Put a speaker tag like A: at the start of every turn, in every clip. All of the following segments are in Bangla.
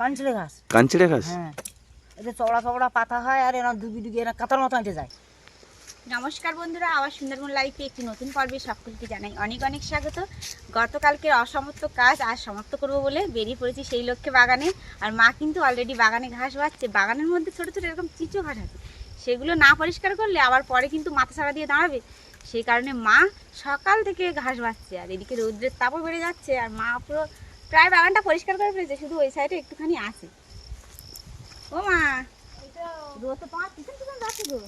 A: কাঞ্চলে ঘাস।
B: কাঞ্চিড়ে ঘাস?
A: হ্যাঁ। এতে চওড়া চওড়া পাতা হয় আর এরা ডুবি ডুবি এরা কাতার মতো হেঁটে যায়।
C: নমস্কার বন্ধুরা আবার সুন্দরবন লাইফে একটি নতুন পর্বে সকলকে জানাই অনেক অনেক স্বাগত। গতকালকের অসমাপ্ত কাজ আজ সমাপ্ত করব বলে বেরিয়ে পড়েছি সেই লক্ষ্যে বাগানে। আর মা কিন্তু অলরেডি বাগানে ঘাস বাচ্ছে বাগানের মধ্যে ছোটো ছোটো এরকম চিচো ঘাস আছে। সেগুলো না পরিষ্কার করলে আবার পরে কিন্তু মাথা ছাড়া দিয়ে দাঁড়াবে। সেই কারণে মা সকাল থেকে ঘাস বাচ্ছে আর এদিকে রৌদ্রের তাপও বেড়ে যাচ্ছে। আর মা পুরো প্রায় বাগানটা পরিষ্কার করে ফেলেছে শুধু ওই সাইডে একটুখানি আছে। ও মা! রোদ তোমার পিছন পিছন যাচ্ছে গো?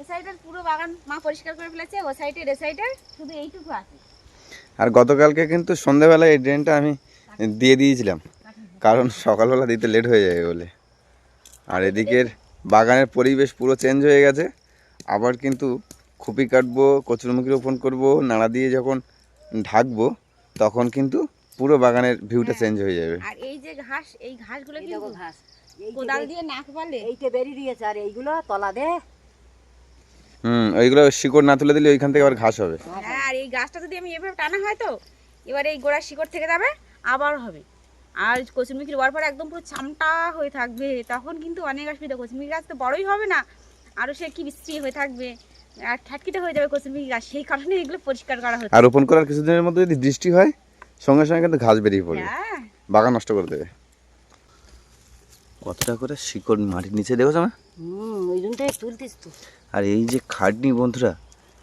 C: এ সাইডের পুরো বাগান মা পরিষ্কার করে ফেলেছে ও সাইডের এ সাইডের শুধু এইটুকু আছে।
B: আর গতকালকে কিন্তু সন্ধ্যাবেলায় এই ড্রেনটা আমি দিয়ে দিয়েছিলাম কারণ সকালবেলা দিতে লেট হয়ে যাবে বলে। আর এদিকের বাগানের পরিবেশ পুরো চেঞ্জ হয়ে গেছে আবার কিন্তু খুপি কাটবো কচুরমুখী রোপণ করব নাড়া দিয়ে যখন ঢাকবো তখন কিন্তু পুরো বাগানের ভিউটা চেঞ্জ হয়ে যাবে।
C: আর এই যে ঘাস এই ঘাসগুলো কিন্তু
A: দেখো ঘাস। এই
C: কোদাল দিয়ে নাক পারলে
A: এইটা বেরিয়ে দিয়েছে আর এইগুলো তলা দে।
B: হুম ওইগুলো শিকড় না তুলে দিলে ওইখান থেকে আবার ঘাস হবে।
C: হ্যাঁ আর এই গাছটা যদি আমি এভাবে টানা হয় তো এবার এই গোড়ার শিকড় থেকে যাবে আবার হবে। আর কচুরমুখী রোয়ার পর একদম পুরো চামটা হয়ে থাকবে তখন কিন্তু অনেক অসুবিধা। কচুরমুখী গাছ তো বড়ই হবে না আরও সে কি বিশ্রী হয়ে থাকবে। আর ঠাটকিতে হয়ে যাবে কচুরমুখী গাছ সেই কারণে এগুলো পরিষ্কার করা হচ্ছে।
B: আর রোপণ করার কিছুদিনের মধ্যে যদি বৃষ্টি হয় সঙ্গে সঙ্গে কিন্তু ঘাস বেরিয়ে পড়বে।
C: হ্যাঁ।
B: বাগান নষ্ট করে দেবে। কতটা করে শিকড় মাটির নিচে দেখো না
A: হুম ওই জন্যটাই তুলতিস তো।
B: আর এই যে খাটনি বন্ধুরা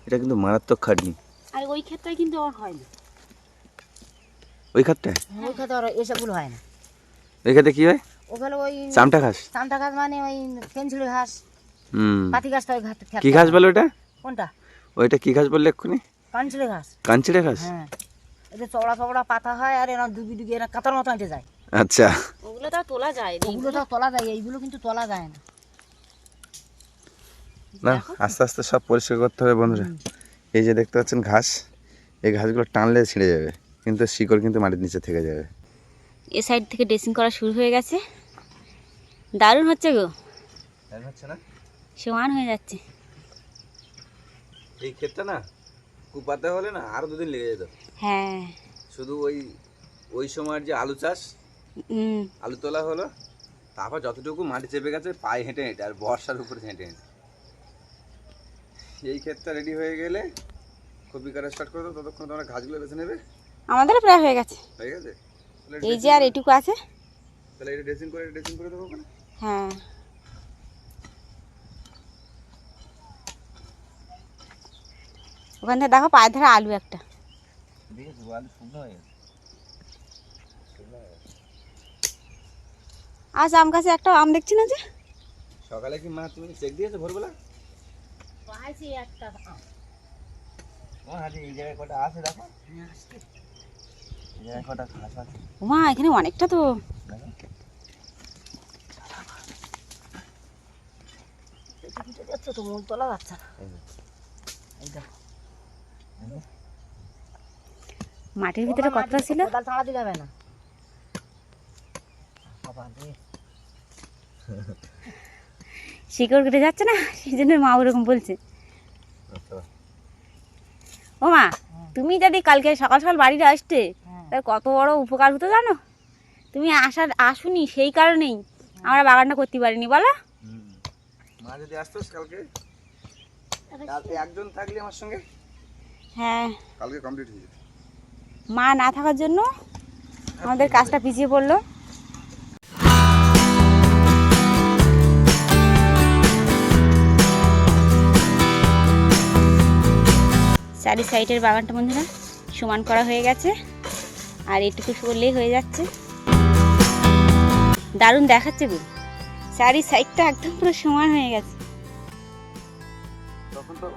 B: এটা কিন্তু মারাত্মক খাটনি।
C: আর ওই ক্ষেত্রে কিন্তু আমার হয় না।
B: ওই খাতটায়
A: ওই খাতে আর এসবগুলো হয় না।
B: ওই খাতে কি হয়?
A: ওখানে ওই
B: চামটা ঘাস।
A: চামটা ঘাস মানে ওই পেন্সিল ঘাস
B: হুম।
A: পাতি ঘাসটা ওই ঘাট
B: কি ঘাস বলে ওটা?
A: কোনটা?
B: ওইটা কি ঘাস বললে এক্ষুনি?
A: কাঞ্চলে ঘাস।
B: কাঞ্চিড়ে ঘাস?
A: হ্যাঁ। এতে চওড়া চওড়া পাতা হয় আর এরা ডুবি ডুবি এরা কাতার মতো হেঁটে যায়।
B: আচ্ছা।
C: ওগুলো তো তোলা যায়
A: ওগুলো তো তোলা যায় এইগুলো কিন্তু তোলা যায় না।
B: না আস্তে আস্তে সব পরিষ্কার করতে হবে বন্ধুরা। এই যে দেখতে পাচ্ছেন ঘাস এই ঘাসগুলো টানলে ছিঁড়ে যাবে কিন্তু শিকড় কিন্তু মাটির নিচে থেকে যাবে।
C: এ সাইড থেকে ড্রেসিং করা শুরু হয়ে গেছে। দারুণ হচ্ছে গো।
B: হচ্ছে না?
C: সমান হয়ে যাচ্ছে।
B: এই ক্ষেতটা না কুপাতে হলে না আরও দুদিন লেগে যেত।
C: হ্যাঁ।
B: শুধু ওই ওই সময়ের যে আলু চাষ আলু তোলা হলো তারপর যতটুকু মাটি চেপে গেছে পায়ে হেঁটে হেঁটে আর বর্ষার উপরে হেঁটে হেঁটে। এই ক্ষেতটা রেডি হয়ে গেলে কপি কাটা স্টার্ট করে দেবো ততক্ষণ তোমরা ঘাসগুলো বেছে নেবে।
C: আমাদেরও প্রায় হয়ে গেছে।
B: হয়ে গেছে?
C: এই যে আর এটুকু আছে।
B: তাহলে এটা ড্রেসিং করে ড্রেসিং করে দেবো
C: হ্যাঁ। ওখান থেকে দেখো পায়ের ধারে আলু একটা। আজ আম গাছে একটা আম দেখছি না যে?
B: সকালে কি মা তুমি চেক দিয়েছ ভোরবেলা?
A: পাইছি একটা আম।
B: ও হাজি এই জায়গায় কটা আছে দেখো? এই কটা ঘাস আছে।
C: মা এখানে অনেকটা তো।
B: দেখো।
A: পেটে যাচ্ছে তো মূল তোলা যাচ্ছে না।
B: এই
A: দেখো।
C: মাটির ভিতরে কতটা ছিল? শিকড় কেটে যাচ্ছে না? সেই জন্য মা ওরকম বলছে।
B: আচ্ছা।
C: ও মা তুমি যদি কালকে সকাল সকাল বাড়িতে আসতে তাহলে কত বড় উপকার হতো জানো? তুমি আসার আসুনি সেই কারণেই। আমরা বাগানটা করতে পারিনি বলো।
B: মা যদি আসতোস কালকে কালকে একজন থাকলে আমার সঙ্গে?
C: হ্যাঁ।
B: কালকে কমপ্লিট হয়ে যেত।
C: মা না থাকার জন্য আমাদের কাজটা পিছিয়ে পড়ল। চারি সাইডের বাগানটা বন্ধুরা সমান করা হয়ে গেছে আর এটুকু করলেই হয়ে যাচ্ছে। দারুণ দেখাচ্ছে গো। চারি সাইডটা একদম পুরো সমান হয়ে গেছে।
B: তখন তো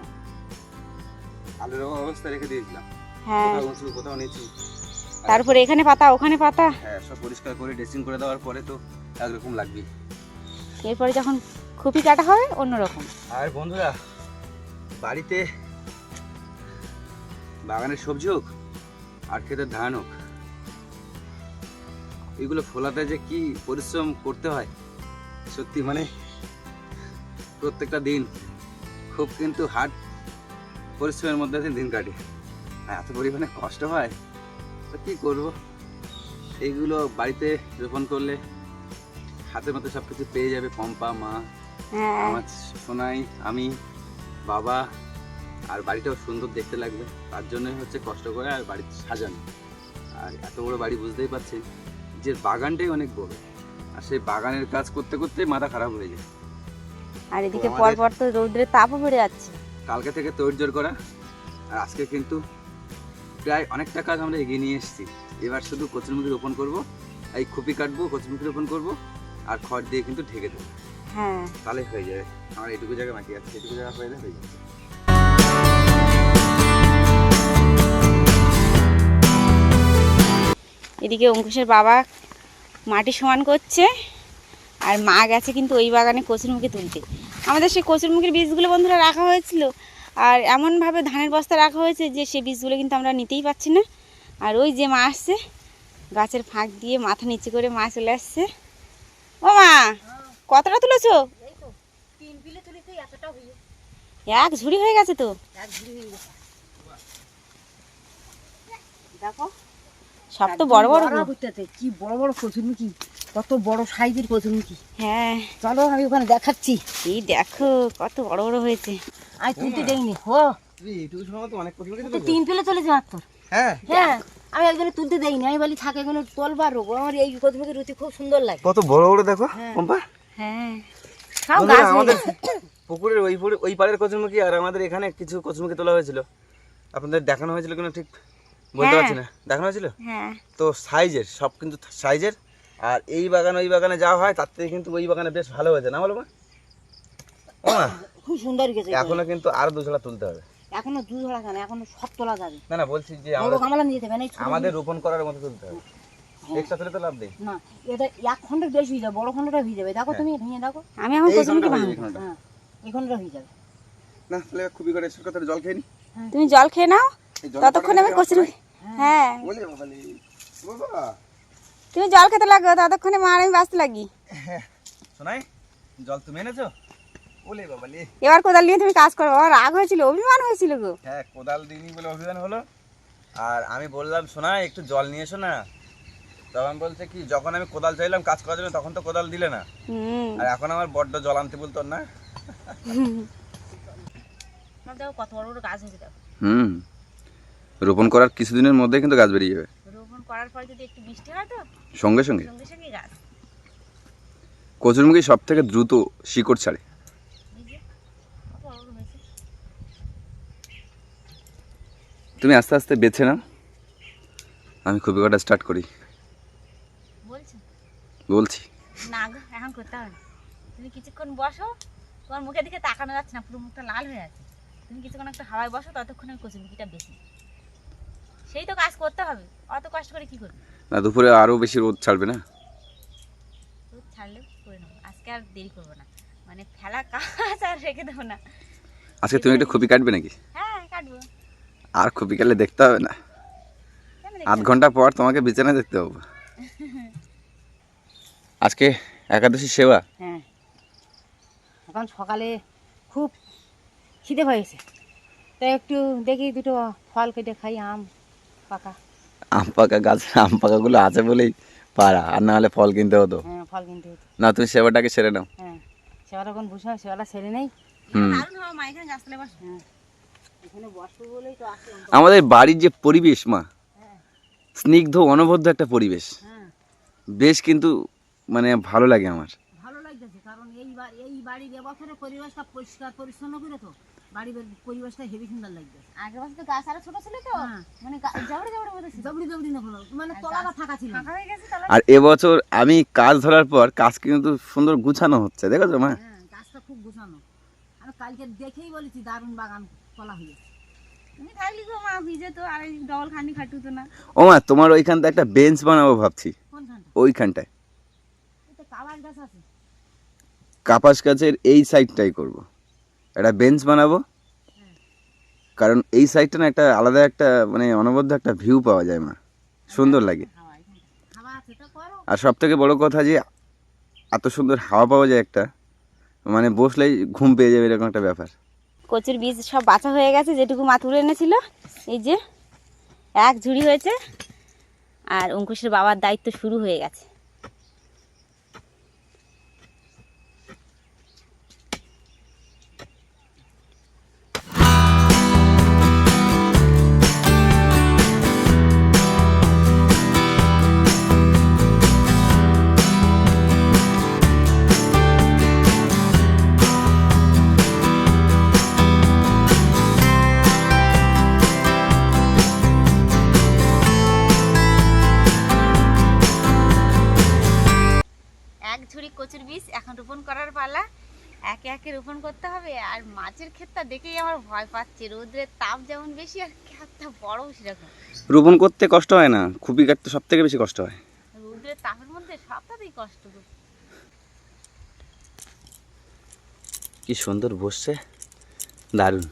B: আলুর অবস্থা রেখে দিয়েছিলাম।
C: হ্যাঁ।
B: কোথাও নিচু
C: তারপরে এখানে পাতা ওখানে পাতা?
B: হ্যাঁ সব পরিষ্কার করে ড্রেসিং করে দেওয়ার পরে তো একরকম লাগবে।
C: এরপরে যখন খুপি কাটা হবে অন্যরকম।
B: আর বন্ধুরা বাড়িতে বাগানের সবজি হোক আর খেতে ধান হোক এগুলো ফোলাতে যে কি পরিশ্রম করতে হয় সত্যি মানে প্রত্যেকটা দিন খুব কিন্তু হার্ড পরিশ্রমের মধ্যে দিন কাটে। আর এত পরিমাণে কষ্ট হয় তো কী করব? এইগুলো বাড়িতে রোপণ করলে হাতের মতো সব কিছু পেয়ে যাবে পম্পা মা
C: হ্যাঁ।
B: আমার সোনাই আমি বাবা আর বাড়িটাও সুন্দর দেখতে লাগবে। তার জন্যই হচ্ছে কষ্ট করে আর বাড়ি সাজানো। আর এত বড় বাড়ি বুঝতেই পারছেন যে বাগানটাই অনেক বড়। আর সেই বাগানের কাজ করতে করতে মাথা খারাপ হয়ে যায়।
C: আর এদিকে পর পর তো রৌদ্রের তাপও বেড়ে যাচ্ছে।
B: কালকে থেকে তৈরি করা। আর আজকে কিন্তু প্রায় অনেকটা কাজ আমরা এগিয়ে নিয়ে এসেছি। এবার শুধু কচুরমুখী রোপণ করব এই খুপি কাটবো কচুরমুখী রোপণ করব আর খড় দিয়ে কিন্তু ঢেকে দেবো।
C: হ্যাঁ।
B: তাহলে হয়ে যাবে। আমার এইটুকু জায়গা বাকি আছে এইটুকু জায়গা হয়ে যাবে। হয়ে যাবে
C: এদিকে অঙ্কুশের বাবা মাটি সমান করছে আর মা গেছে কিন্তু ওই বাগানে কচুরমুখী তুলতে। আমাদের সেই কচুরমুখীর বীজগুলো বন্ধুরা রাখা হয়েছিল। আর এমনভাবে ধানের বস্তা রাখা হয়েছে যে সেই বীজগুলো কিন্তু আমরা নিতেই পারছি না। আর ওই যে মা আসছে, গাছের ফাঁক দিয়ে মাথা নিচে করে মা চলে আসছে। ও মা, কতটা তুলেছো? এক ঝুড়ি হয়ে গেছে তো? দেখো, সব তো বড় বড়
A: কি বড় বড় কচুরমুখী কত বড় সাইজের কচুরমুখী
C: হ্যাঁ।
A: চলো আমি ওখানে দেখাচ্ছি।
C: এই দেখো কত বড় বড় হয়েছে।
A: আমি তুলতে দেইনি। ও
B: এইটুকু সময় তো অনেক কচুরমুখী
A: তো তিন পেলে চলেছে মাত্র
B: হ্যাঁ।
A: হ্যাঁ আমি একজনে তুলতে দেইনি। আমি বলি থাকে এগুলো তোলবার রোগ। আমার এই কচুরমুখী রুচি খুব সুন্দর লাগে।
B: কত বড় বড় দেখো
A: হ্যাঁ।
B: পম্পা
C: হ্যাঁ। সব গাছ
B: আমাদের পুকুরের ওই পুরে- ওই পাড়ের কচুরমুখী আর আমাদের এখানে কিছু কচুরমুখী তোলা হয়েছিল। আপনাদের দেখানো হয়েছিল কিনা ঠিক বলতে
C: হ্যাঁ।
B: পারছি না। দেখানো হয়েছিল?
C: হ্যাঁ।
B: তো সাইজের সব কিন্তু সাইজের। আর এই বাগান ওই বাগানে যা হয় তার থেকে কিন্তু ওই বাগানে বেশ ভালো হয়েছে না বলো মা ও মা,
A: খুব সুন্দর গেছে
B: এখনও কিন্তু আরও দুছড়া তুলতে হবে।
A: এখনও দু ধরা কেন? এখনও সব তোলা যাবে।
B: না না বলছি যে
A: বড়
B: আমাদের
A: গামলা নিয়ে যেতে না
B: আমাদের রোপণ করার মতো তুলতে হবে।
A: হ্যাঁ।
B: এক্সট্রা তুলে তো লাভ নেই।
A: না এটা এক খন্ডের বেশি হয়ে যাবে বড় খন্ডটা হয়ে যাবে। দেখো তুমি ভেঙে দেখো।
C: আমি এখন ভাঙবো
A: হ্যাঁ এই খন্ডটা। হয়ে যাবে।
B: না তাহলে খুবই করে এসে কথা জল খেয়ে নি।
C: তুমি জল খেয়ে নাও। ততক্ষণ আমি কচুরমুখী হ্যাঁ।
B: বলে বাবা।
C: তুমি জল খেতে লাগো ততক্ষণে মা আর আমি বাঁচতে লাগি।
B: শোনাই জল তুমি এনেছো? বলে বাবালি
C: এবার কোদাল নিয়ে তুমি কাজ করো আমার রাগ হয়েছিল অভিমান হয়েছিল গো।
B: হ্যাঁ কোদাল দিইনি বলে অভিমান হলো। আর আমি বললাম শোনা একটু জল নিয়ে এসো না। তখন বলছে কি যখন আমি কোদাল চাইলাম কাজ করার জন্য তখন তো কোদাল দিলে না।
C: হুম।
B: আর এখন আমার বড্ড জল আনতে বলতো না।
A: কত বড় বড় গাছ হয়েছে দেখো।
B: হুম। রোপণ করার কিছুদিনের মধ্যে কিন্তু গাছ বেরিয়ে যাবে।
A: করার পর যদি একটু বৃষ্টি হয় তো?
B: সঙ্গে সঙ্গে?
A: সঙ্গে সঙ্গে গাছ।
B: কচুরমুখী সব থেকে দ্রুত শিকড় ছাড়ে। তুমি আস্তে আস্তে বেছে নাও। আমি খুবই কটা স্টার্ট করি।
A: বলছো?
B: বলছি।
A: না এখন করতে হবে তুমি কিছুক্ষণ বসো তোমার মুখের দিকে তাকানো যাচ্ছে না পুরো মুখটা লাল হয়ে আছে। তুমি কিছুক্ষণ একটা হাওয়ায় বসো ততক্ষণ আমি কচুরমুখিটা বেশি সেই তো কাজ করতে হবে। অত কষ্ট করে কি করবে?
B: না দুপুরে আরও বেশি রোদ ছাড়বে না?
A: রোদ ছাড়লে করে নেব। আজকে আর দেরি করব না। মানে ফেলা কাজ আর রেখে দেবো না।
B: আজকে তুমি একটা খুবই কাটবে নাকি?
A: হ্যাঁ কাটবো।
B: আর খুবই কাটলে দেখতে হবে না। আধ ঘণ্টা পর তোমাকে বিছানা দেখতে হবে। আজকে একাদশী সেবা।
A: হ্যাঁ। এখন সকালে খুব খিদে হয়েছে তাই একটু দেখি দুটো ফল কেটে খাই আম।
B: আম পাকা গাছ আম পাকাগুলো আছে বলেই পারা আর না হলে ফল কিনতে হতো।
A: হ্যাঁ ফল কিনতে হতো।
B: না তুমি সেবাটাকে সেরে নাও।
A: হ্যাঁ বসে সেবেলা সেরে নেই? হ্যাঁ
B: আমাদের বাড়ির যে পরিবেশ মা
A: হ্যাঁ।
B: স্নিগ্ধ অনবদ্য একটা পরিবেশ।
A: হ্যাঁ।
B: বেশ কিন্তু মানে ভালো লাগে আমার।
A: ভালো লাগতেছে কারণ এই এই বাড়ির এবছরের পরিবেশটা পরিষ্কার পরিচ্ছন্ন করে তো। বাড়ির পরিবেশটা হেভি সুন্দর লাগতেছে
C: আগের বছর তো গাছ আরও ছোট ছিল তো
A: হ্যাঁ।
C: মানে গা- জাবড়ে জাবড়ে মতো
A: না হলো মানে তলাটা ফাঁকা ছিল।
C: ফাঁকা হয়ে গেছে
B: আর এবছর আমি কাজ ধরার পর কাজ কিন্তু সুন্দর গুছানো হচ্ছে দেখেছ মা?
A: হ্যাঁ গাছটা খুব গোছানো। আমি কালকে দেখেই বলেছি দারুণ বাগান তলা হয়েছে।
C: তুমি থাকলি গো মা ভিজে তো আর ডবল খানি খাটুতো না।
B: ও মা তোমার ওইখানটা একটা বেঞ্চ বানাবো ভাবছি। ওইখানটায়।
A: গাছ আছে।
B: কাপাস গাছের এই সাইডটাই করব। একটা বেঞ্চ বানাবো। কারণ এই সাইডটা না একটা আলাদা একটা মানে অনবদ্য একটা ভিউ পাওয়া যায় মা সুন্দর লাগে। আর সব থেকে বড়ো কথা যে, এত সুন্দর হাওয়া পাওয়া যায় একটা। মানে বসলেই ঘুম পেয়ে যাবে এরকম একটা ব্যাপার।
C: কচুর বীজ সব বাছা হয়ে গেছে, যেটুকু মা তুলে এনেছিল। এই যে, এক ঝুড়ি হয়েছে। আর অঙ্কুশের বাবার দায়িত্ব শুরু হয়ে গেছে। কচুর বীজ এখন রোপণ করার পালা। একে একে রোপণ করতে হবে আর মাছের ক্ষেতটা দেখেই আমার ভয় পাচ্ছে। রোদ্রের তাপ যেমন বেশি আর ক্ষেতটা বড় সেরকম।
B: রোপণ করতে কষ্ট হয় না খুবই কাটতে সব থেকে বেশি কষ্ট হয়।
C: রোদ্রের তাপের মধ্যে সবটাতেই কষ্ট
B: কি সুন্দর বসছে দারুণ।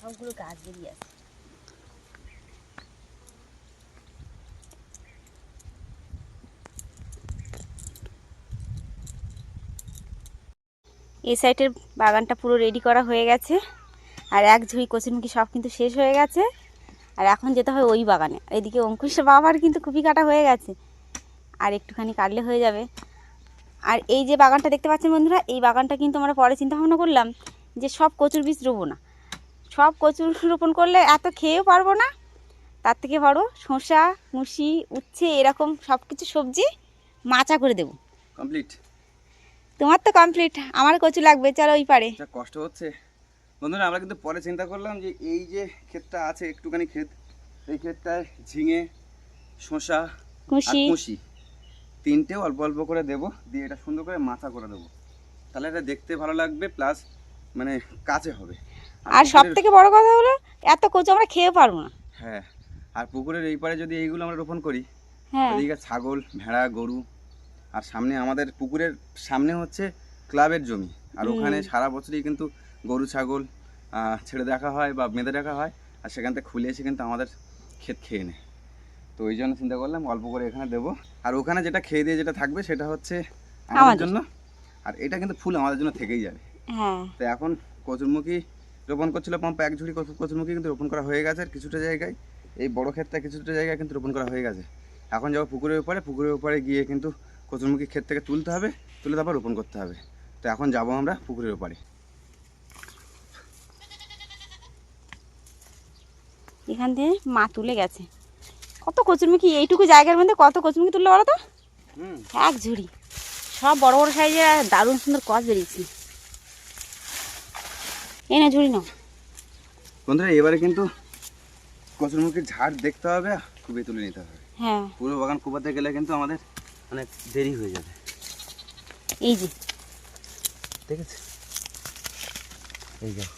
C: সবগুলো গাছ বেরিয়ে আছে। এই সাইডের বাগানটা পুরো রেডি করা হয়ে গেছে। আর এক ঝুড়ি কচুরমুখী সব কিন্তু শেষ হয়ে গেছে। আর এখন যেতে হয় ওই বাগানে। এদিকে অঙ্কুশের বাবার কিন্তু খুবই কাটা হয়ে গেছে। আর একটুখানি কাটলে হয়ে যাবে। আর এই যে বাগানটা দেখতে পাচ্ছেন বন্ধুরা, এই বাগানটা কিন্তু আমরা পরে চিন্তা ভাবনা করলাম যে সব কচুর বীজ রোবো না। সব কচুর রোপণ করলে এত খেয়েও পারব না। তার থেকে বড় শসা, মুসি, উচ্ছে, এরকম সব কিছু সবজি মাচা করে দেবো।
B: কমপ্লিট
C: তোমার তো কমপ্লিট আমার কচু লাগবে চলো ওই পারে।
B: কষ্ট হচ্ছে। বন্ধুরা আমরা কিন্তু পরে চিন্তা করলাম যে এই যে ক্ষেতটা আছে একটুখানি ক্ষেত এই ক্ষেতটায় ঝিঙে শসা আর কুশি। তিনটেও অল্প অল্প করে দেবো দিয়ে এটা সুন্দর করে মাথা করে দেবো। তাহলে এটা দেখতে ভালো লাগবে প্লাস মানে কাছে হবে।
C: আর সব থেকে বড় কথা হলো এত কচু আমরা খেয়ে পারব না।
B: হ্যাঁ আর পুকুরের এই পারে যদি এইগুলো আমরা রোপণ করি
C: হ্যাঁ।
B: ছাগল ভেড়া গরু আর সামনে আমাদের পুকুরের সামনে হচ্ছে ক্লাবের জমি। আর ওখানে সারা বছরই কিন্তু গরু ছাগল ছেড়ে দেখা হয় বা বেঁধে রাখা হয় আর সেখান থেকে খুলে এসে কিন্তু আমাদের ক্ষেত খেয়ে নেয়। তো ওই জন্য চিন্তা করলাম অল্প করে এখানে দেবো। আর ওখানে যেটা খেয়ে দিয়ে যেটা থাকবে সেটা হচ্ছে আমাদের
C: আমাদের।
B: জন্য। আর এটা কিন্তু ফুল আমাদের জন্য থেকেই যাবে।
C: হ্যাঁ।
B: তো এখন কচুরমুখী রোপণ করছিল পাম্প এক ঝুড়ি কচু- কচুরমুখী কিন্তু রোপণ করা হয়ে গেছে আর কিছুটা জায়গায়। এই বড় ক্ষেতটা কিছুটা জায়গায় কিন্তু রোপণ করা হয়ে গেছে। এখন যাব পুকুরের উপরে। পুকুরের উপরে গিয়ে কিন্তু কচুরমুখী ক্ষেত থেকে তুলতে হবে তুলে তারপর রোপণ করতে হবে। তো এখন যাব আমরা পুকুরের উপরে
C: এখান থেকে মা তুলে গেছে। কত কচুরমুখী এইটুকু জায়গার মধ্যে কত কচুরমুখী তুললো বলো তো?
B: হুম।
C: এক ঝুড়ি। সব বড় বড় সাইজের আর দারুণ সুন্দর কচ বেরিয়েছে। এই না ঝুড়ি নাও।
B: বন্ধুরা এবারে কিন্তু কচুরমুখীর ঝাড় দেখতে হবে খুবই তুলে নিতে হবে।
C: হ্যাঁ।
B: পুরো বাগান কুপাতে গেলে কিন্তু আমাদের অনেক দেরি হয়ে যাবে।
C: এই যে।
B: ঠিক আছে এই যাও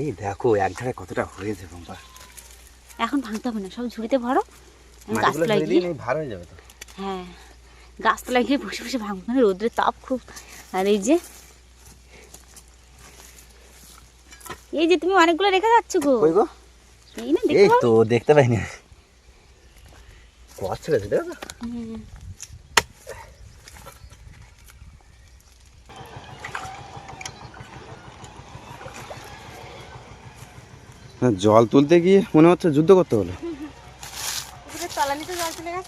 B: এই দেখো এক ধারে কতটা হয়েছে পম্পা
C: এখন ভাঙতে হবে না সব ঝুড়িতে ভরো। গাছতলায় গিয়ে
B: ভার হয়ে যাবে তো।
C: হ্যাঁ গাছতলায় গিয়ে বসে বসে ভাঙবো মানে রোদ্রের তাপ খুব। আর এই যে এই যে তুমি অনেকগুলো রেখে যাচ্ছ গো।
B: কই গো?
C: এই না দেখতে
B: এই তো দেখতে পাইনি। কষ্ট গেছে দেখো। জল তুলতে গিয়ে মনে হচ্ছে যুদ্ধ করতে হলো।
C: না?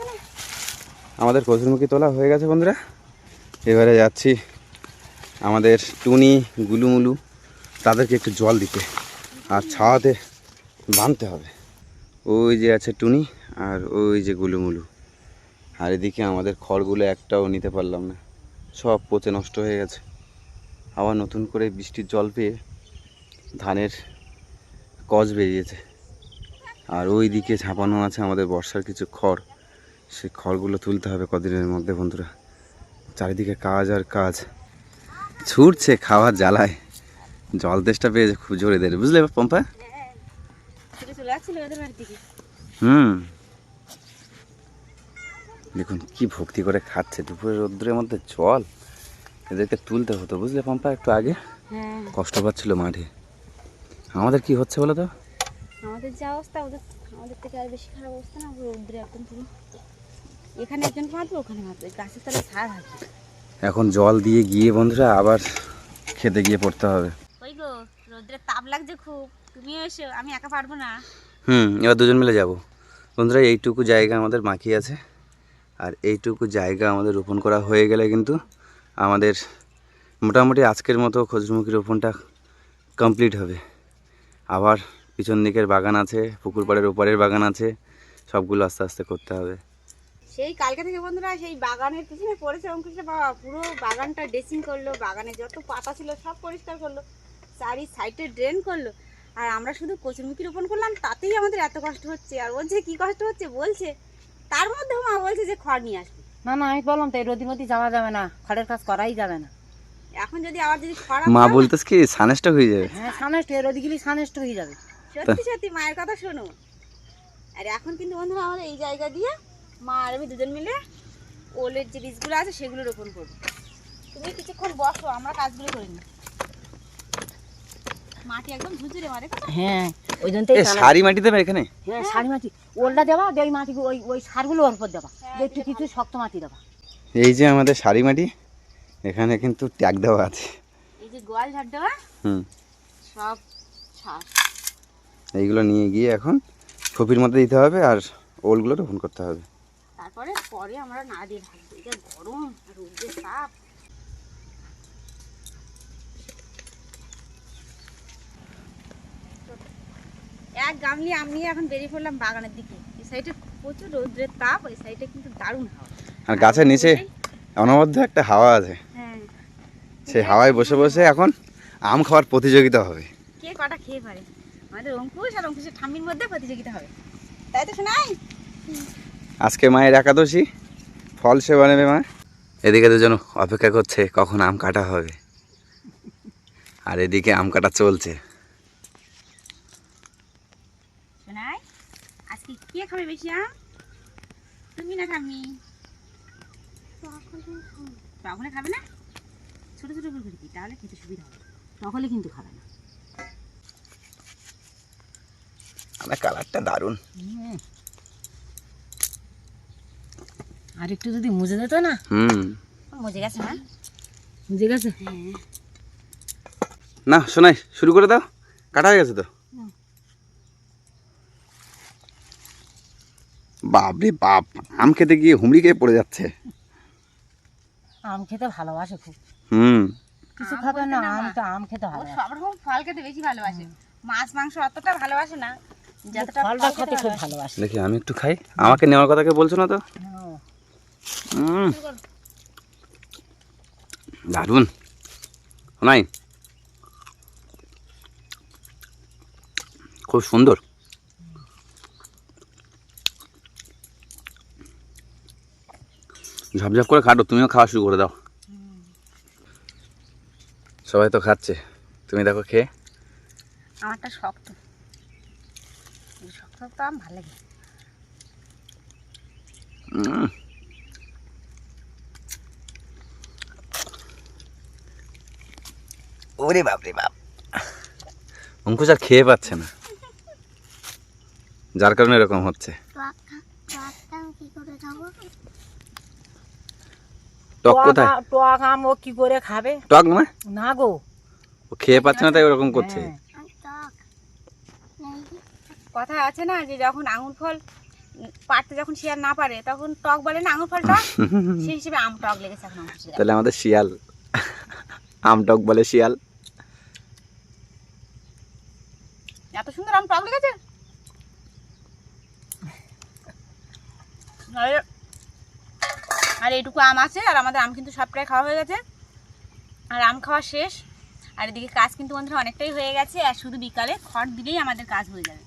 B: আমাদের কচুরমুখী তোলা হয়ে গেছে বন্ধুরা। এবারে যাচ্ছি আমাদের টুনি গুলুমুলু তাদেরকে একটু জল দিতে আর ছাওয়াতে বাঁধতে হবে। ওই যে আছে টুনি আর ওই যে গুলুমুলু। আর এদিকে আমাদের খড়গুলো একটাও নিতে পারলাম না। সব পচে নষ্ট হয়ে গেছে। আবার নতুন করে বৃষ্টির জল পেয়ে ধানের কজ বেরিয়েছে। আর ওই দিকে ঝাঁপানো আছে আমাদের বর্ষার কিছু খড়। সেই খড়গুলো তুলতে হবে কদিনের মধ্যে বন্ধুরা। চারিদিকে কাজ আর কাজ। ছুটছে খাওয়ার জ্বালায়। জল দেশটা পেয়েছে খুব জোরে দেয় বুঝলে পম্পা? হুম। দেখুন কি ভক্তি করে খাচ্ছে। দুপুরের রোদ্রের মধ্যে জল এদেরকে তুলতে হতো বুঝলে পম্পা একটু আগে?
C: হ্যাঁ।
B: কষ্ট পাচ্ছিল মাঠে। আমাদের কি হচ্ছে বলো তো?
C: আমাদের যা অবস্থা ওদের আমাদের থেকে আর বেশি খারাপ অবস্থা না রৌদ্রে একদম পুরো। এখানে একজন ওখানে গাছের তলায় থাকবে।
B: এখন জল দিয়ে গিয়ে বন্ধুরা আবার খেতে গিয়ে পড়তে হবে।
C: গো রোদ্রের তাপ লাগছে খুব। তুমিও এসো আমি একা পারব না।
B: হুম এবার দুজন মিলে যাব। বন্ধুরা এইটুকু জায়গা আমাদের বাকি আছে। আর এইটুকু জায়গা আমাদের রোপণ করা হয়ে গেলে কিন্তু আমাদের মোটামুটি আজকের মতো খজুরমুখী রোপণটা কমপ্লিট হবে। আবার পিছন দিকের বাগান আছে পুকুর পাড়ের ওপারের বাগান আছে সবগুলো আস্তে আস্তে করতে হবে।
C: সেই কালকে থেকে বন্ধুরা সেই বাগানের পিছনে পড়েছে অঙ্কুশে বাবা পুরো বাগানটা ড্রেসিং করল বাগানে যত পাতা ছিল সব পরিষ্কার করল। চারি সাইডে ড্রেন করল। আর আমরা শুধু কচুরমুখী রোপণ করলাম তাতেই আমাদের এত কষ্ট হচ্ছে। আর বলছে কি কষ্ট হচ্ছে বলছে তার মধ্যেও মা বলছে যে খড় নিয়ে আসবে।
A: না না আমি বললাম তো এই রোদি মধ্যে যাওয়া যাবে না খড়ের কাজ করাই যাবে না।
C: এখন যদি আবার যদি খরা
B: মা বলতেস কি সানেসটা হয়ে যাবে।
A: হ্যাঁ সানেস্ট এই রোদি গেলে সানেস্ট হয়ে যাবে।
C: সত্যি সত্যি মায়ের কথা শোনো। আর এখন কিন্তু বন্ধুরা আমরা এই জায়গা দিয়ে মা আর আমি দুজন মিলে ওলের যে বীজগুলো আছে সেগুলো রোপণ করব। তুমি কিছুক্ষণ বসো আমরা কাজগুলো করে নিই। মাটি একদম ঝুঁঝুরে মারে
A: হ্যাঁ ওই জন্য
B: এ সারি মাটি দেবে এখানে?
A: হ্যাঁ সারি মাটি। ওলটা দেবা ওই মাটি ওই ওই সারগুলো ওর উপর দেবা একটু কিছু শক্ত মাটি দেবা।
B: এই যে আমাদের সারি মাটি এখানে কিন্তু ট্যাগ দেওয়া আছে।
C: এই যে গোয়াল ঝাড় দেওয়া
B: হুম।
C: সব ছাড়
B: এইগুলো নিয়ে গিয়ে এখন ফুপির মধ্যে দিতে হবে আর ওলগুলো রোপণ করতে হবে।
C: তারপরে পরে আমরা না দিয়ে ভাববো এটা গরম আর রোদের তাপ। এক গামলি আমি এখন বেরিয়ে পড়লাম বাগানের দিকে। এই সাইডে প্রচুর রৌদ্রের তাপ ওই সাইডে কিন্তু দারুণ হাওয়া।
B: আর গাছের নিচে অনবদ্য একটা হাওয়া আছে।
C: হ্যাঁ।
B: সেই হাওয়ায় বসে বসে এখন আম খাওয়ার প্রতিযোগিতা হবে।
C: কে কটা খেয়ে পারে? আমাদের অঙ্কুশ আর অঙ্কুশের ঠাম্মির মধ্যে প্রতিযোগিতা হবে। তাই তো শোনাই।
B: আজকে মায়ের একাদশী ফল সে বানাবে মা। এদিকে দুজন অপেক্ষা করছে কখন আম কাটা হবে। আর এদিকে আম কাটা চলছে
C: শোনাই আজকে কে খাবে বেশি তুমি না ঠাম্মি তখন খাবে। না? ছোট ছোট করে করে দিই তাহলে খেতে সুবিধা হবে। তখনই কিন্তু খাবে না।
B: আমার কালারটা দারুণ।
A: আর একটু যদি মুজে দিত না?
B: হুম।
C: মজে গেছে না
A: মুজে গেছে?
C: হ্যাঁ।
B: না শোনাই শুরু করে দাও। কাটা হয়ে গেছে তো? বাপরে বাপ আম খেতে গিয়ে হুমড়ি খেয়ে পড়ে যাচ্ছে।
A: আম খেতে ভালোবাসে খুব।
B: হুম।
A: কিছু খাবে না আম তো আম খেতে
C: ও
A: ভালোবাসে।
C: সব রকম ফল খেতে বেশি ভালোবাসে। মাছ মাংস অতটা ভালোবাসে না যতটা
A: ফলটা খেতে খুব
C: ভালোবাসে।
B: দেখি আমি একটু খাই। আমাকে নেওয়ার কথা কে বলছো না তো। হুম। দারুণ। নাই। খুব সুন্দর। ঝপঝপ করে খাটো তুমিও খাওয়া শুরু করে দাও। সবাই তো খাচ্ছে। তুমি দেখো খেয়ে।
C: আমারটা শক্ত। শক্ত শক্ত আম ভালো লাগে।
B: ওরে বাপ রে বাপ। অঙ্কুশ আর খেয়ে পাচ্ছে না। যার কারণে এরকম হচ্ছে। টক কোথায়?
A: টক আম ও কি করে খাবে?
B: টক না
A: না গো।
B: ও খেয়ে পাচ্ছে না তাই ওরকম করছে।
A: হ্যাঁ।
C: কথা আছে না যে যখন আঙুর ফল পাড়তে যখন শিয়ার না পারে তখন টক বলে না আঙুর ফল টক সেই হিসেবে আম টক লেগেছে এখন আমার
B: তাহলে আমাদের শিয়াল। আম টক বলে শিয়াল।
C: এত সুন্দর আম টক লেগেছে? আর এইটুকু আম আছে, আর আমাদের আম কিন্তু সবটাই খাওয়া হয়ে গেছে। আর আম খাওয়া শেষ। আর এদিকে কাজ কিন্তু বন্ধুরা অনেকটাই হয়ে গেছে, আর শুধু বিকালে খড় দিলেই আমাদের কাজ হয়ে যাবে।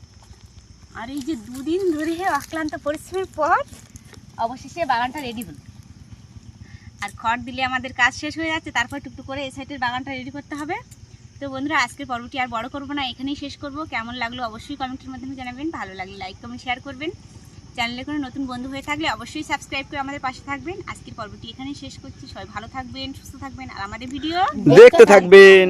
C: আর এই যে দুদিন ধরে অক্লান্ত পরিশ্রমের পর, অবশেষে বাগানটা রেডি হলো। আর খড় দিলে আমাদের কাজ শেষ হয়ে যাচ্ছে, তারপর টুকটুক করে এই সাইডের বাগানটা রেডি করতে হবে। তো বন্ধুরা, আজকের পর্বটি আর বড় করব না, এখানেই শেষ করব। কেমন লাগল অবশ্যই কমেন্টের মাধ্যমে জানাবেন। ভালো লাগলে লাইক কমেন্ট শেয়ার করবেন। চ্যানেলে কোনো নতুন বন্ধু হয়ে থাকলে অবশ্যই সাবস্ক্রাইব করে আমাদের পাশে থাকবেন। আজকের পর্বটি এখানেই শেষ করছি। সবাই ভালো থাকবেন, সুস্থ থাকবেন, আর আমাদের ভিডিও
B: দেখতে থাকবেন।